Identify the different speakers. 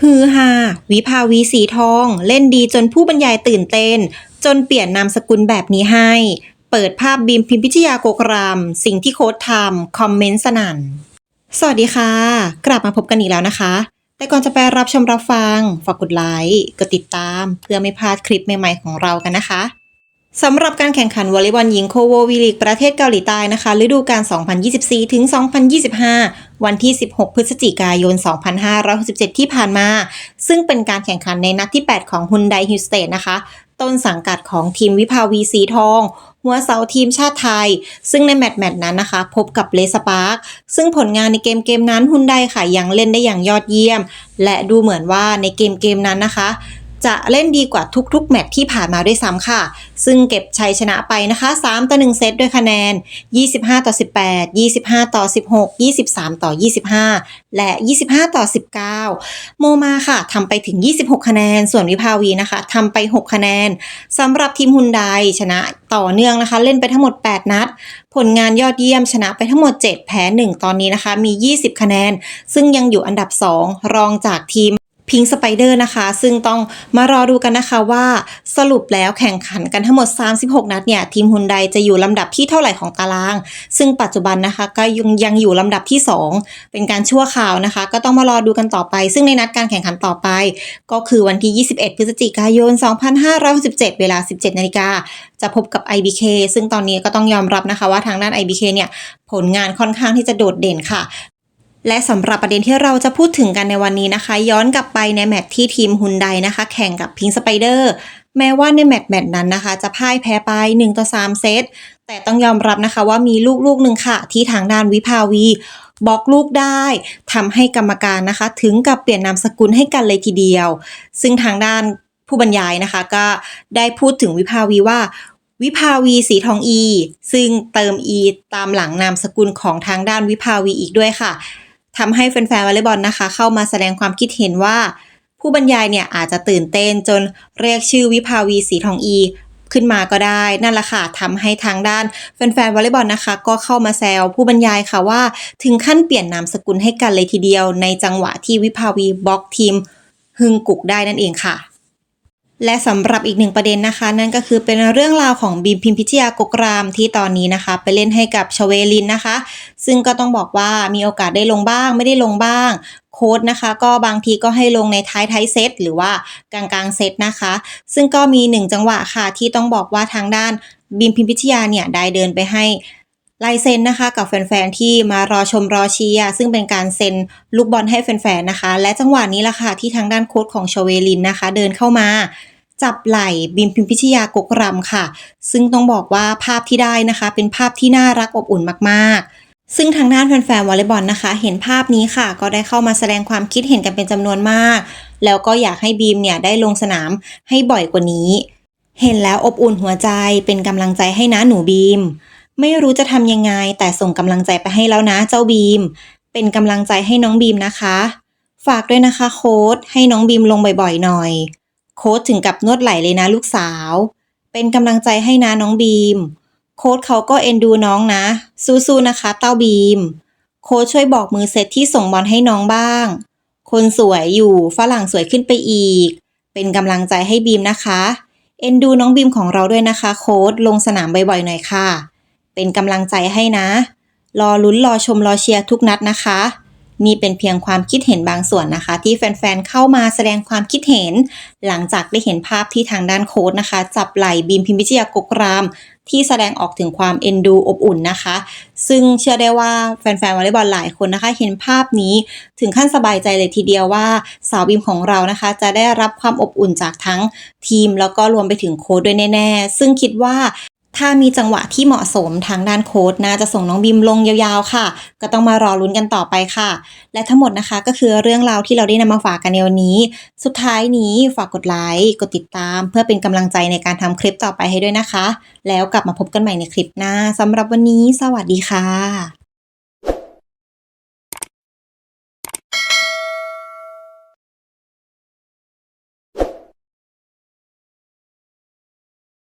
Speaker 1: ฮือฮาวิภาวีสีทอง เล่นดีจนผู้บรรยายตื่นเต้น จนเปลี่ยนนามสกุลแบบนี้ให้ เปิดภาพบีมพิมพิชยาโกกราม สิ่งที่โค้ดทำคอมเมนต์สนั่น สวัสดีค่ะ กลับมาพบกันอีกแล้วนะคะ แต่ก่อนจะไปรับชมรับฟัง ฝากกดไลค์ กดติดตาม เพื่อไม่พลาดคลิปใหม่ๆของเรากันนะคะ สำหรับการแข่งขันวอลเลย์บอลหญิงโคโววีลีกประเทศเกาหลีใต้นะคะ ฤดูกาล 2024 ถึง 2025 วันที่ 16 พฤศจิกายน 2567 ที่ผ่านมา ซึ่งเป็นการแข่งขันในนัดที่ 8 ของฮุนไดฮิลสเตดนะคะ ต้นสังกัดของทีมวิภาวีสีทอง หัวเสาทีมชาติไทย ซึ่งในแมตช์แมตช์นั้นนะคะ พบกับเลสปาร์คซึ่งผลงานในเกมเกมนั้นฮุนไดค่ะยังเล่นได้อย่างยอดเยี่ยม และดูเหมือนว่าในเกมเกมนั้นนะคะ จะเล่นดีกว่าทุกๆ แมตช์ที่ผ่านมาด้วยซ้ำค่ะ ซึ่งเก็บชัยชนะไปนะคะ 3 ต่อ 1 เซตด้วยคะแนน 25 ต่อ 18 25 ต่อ 16 23 ต่อ 25 และ 25 ต่อ 19 โมมาค่ะทำไปถึง 26 คะแนน ส่วนวิภาวีนะคะทำไป 6 คะแนนสำหรับทีมฮุนไดชนะต่อเนื่องนะคะ เล่นไปทั้งหมด 8 นัด ผลงานยอดเยี่ยมชนะไปทั้งหมด 7 แพ้ 1 ตอนนี้นะคะ มี 20 คะแนน ซึ่งยังอยู่อันดับ 2 รองจากทีม พิงสไปเดอร์นะคะ ซึ่งต้องมารอดูกันนะคะว่าสรุปแล้วแข่งขันกันทั้งหมด 36 นัดเนี่ยทีมฮุนไดจะอยู่ลำดับที่เท่าไหร่ของตาราง ซึ่งปัจจุบันนะคะก็ยังยังอยู่ลำดับที่ 2 เป็นการชั่วคราวนะคะ ก็ต้องมารอดูกันต่อไป ซึ่งในนัดการแข่งขันต่อไป ก็คือวันที่ 21 พฤศจิกายน 2567 เวลา 17นาฬิกาจะพบกับ IBK ซึ่งตอนนี้ก็ต้องยอมรับนะคะว่าทางด้าน IBK เนี่ยผลงานค่อนข้างที่จะโดดเด่นค่ะ และสำหรับประเด็นที่เราจะพูดถึงกันในวันนี้นะคะ ย้อนกลับไปในแมตช์ที่ทีมฮุนไดนะคะ แข่งกับพิงสไปเดอร์แม้ว่าในแมตช์แมตช์นั้นนะคะ จะพ่ายแพ้ไป1ต่อ3เซตแต่ต้องยอมรับนะคะว่ามีลูกลูกหนึ่งค่ะ ที่ทางด้านวิภาวีบล็อกลูกได้ทำให้กรรมการนะคะ ถึงกับเปลี่ยนนามสกุลให้กันเลยทีเดียว ซึ่งทางด้านผู้บรรยายนะคะ ก็ได้พูดถึงวิภาวีว่าวิภาวีสีทองอี ซึ่งเติมอีตามหลังนามสกุลของทางด้านวิภาวีอีกด้วยค่ะ ทำให้แฟนๆวอลเลย์บอลนะคะ เข้ามาแสดงความคิดเห็นว่า ผู้บรรยายเนี่ยอาจจะตื่นเต้นจนเรียกชื่อวิภาวีสีทองอีขึ้นมาก็ได้ นั่นแหละค่ะทำให้ทางด้านแฟนๆวอลเลย์บอลนะคะ ก็เข้ามาแซวผู้บรรยายค่ะว่า ถึงขั้นเปลี่ยนนามสกุลให้กันเลยทีเดียว ในจังหวะที่วิภาวีบล็อกทีม ฮึงกุกได้นั่นเองค่ะ และสำหรับอีกหนึ่งประเด็นนะคะ นั่นก็คือเป็นเรื่องราวของบีมพิมพิชยากกรามที่ตอนนี้นะคะ ไปเล่นให้กับชเวลินนะคะ ซึ่งก็ต้องบอกว่ามีโอกาสได้ลงบ้าง ไม่ได้ลงบ้างโค้ดนะคะ ก็บางทีก็ให้ลงในท้ายท้ายเซตหรือว่ากลางกลางเซตนะคะ ซึ่งก็มีหนึ่งจังหวะค่ะที่ต้องบอกว่าทางด้านบีมพิมพิชยาเนี่ยได้เดินไปให้ลายเซ็นนะคะกับแฟนๆที่มารอชมรอเชียร์ซึ่งเป็นการเซ็นลูกบอลให้แฟนๆนะคะ และจังหวะนี้ล่ะค่ะที่ทางด้านโค้ชของชเวลินนะคะ เดินเข้ามา จับไหล่บิมพิมพิชยากกรำค่ะ ซึ่งต้องบอกว่าภาพที่ได้นะคะ เป็นภาพที่น่ารักอบอุ่นมากๆซึ่งทางด้านแฟนๆวอลเลย์บอลนะคะ เห็นภาพนี้ค่ะ ก็ได้เข้ามาแสดงความคิดเห็นกันเป็นจำนวนมาก แล้วก็อยากให้บีมเนี่ยได้ลงสนามให้บ่อยกว่านี้ เห็นแล้วอบอุ่นหัวใจเป็นกำลังใจให้นะหนูบีม ไม่รู้จะทำยังไง แต่ส่งกำลังใจไปให้แล้วนะเจ้าบีม เป็นกำลังใจให้น้องบีมนะคะ ฝากด้วยนะคะโค้ดให้น้องบีมลงบ่อยๆหน่อย โค้ดถึงกับนวดไหลเลยนะลูกสาว เป็นกำลังใจให้นะน้องบีม โค้ดเขาก็เอ็นดูน้องนะ สู้ๆนะคะ เต้าบีม โค้ดช่วยบอกมือเซตที่ส่งบอลให้น้องบ้าง คนสวยอยู่ฝรั่งสวยขึ้นไปอีก เป็นกำลังใจให้บีมนะคะ เอ็นดูน้องบีมของเราด้วยนะคะ โค้ดลงสนามบ่อยๆหน่อยค่ะ เป็นกำลังใจให้นะ รอลุ้นรอชมรอเชียร์ทุกนัดนะคะ นี่เป็นเพียงความคิดเห็นบางส่วนนะคะ ที่แฟนๆเข้ามาแสดงความคิดเห็น หลังจากได้เห็นภาพที่ทางด้านโค้ดนะคะ จับไหล่บีมพิมพิชยากกราม ที่แสดงออกถึงความเอ็นดูอบอุ่นนะคะ ซึ่งเชื่อได้ว่าแฟนๆวอลเลย์บอลหลายคนนะคะ เห็นภาพนี้ถึงขั้นสบายใจเลยทีเดียวว่าสาวบีมของเรานะคะ จะได้รับความอบอุ่นจากทั้งทีม แล้วก็รวมไปถึงโค้ดด้วยแน่ๆ ซึ่งคิดว่า ถ้ามีจังหวะที่เหมาะสมทางด้านโค้ดน่าจะส่งน้องบิมลงยาวๆค่ะ ก็ต้องมารอลุ้นกันต่อไปค่ะ และทั้งหมดนะคะก็คือเรื่องราวที่เราได้นำมาฝากกันในวันนี้ สุดท้ายนี้ฝากกดไลค์กดติดตาม เพื่อเป็นกำลังใจในการทำคลิปต่อไปให้ด้วยนะคะ แล้วกลับมาพบกันใหม่ในคลิปหน้าสำหรับวันนี้ สวัสดีค่ะ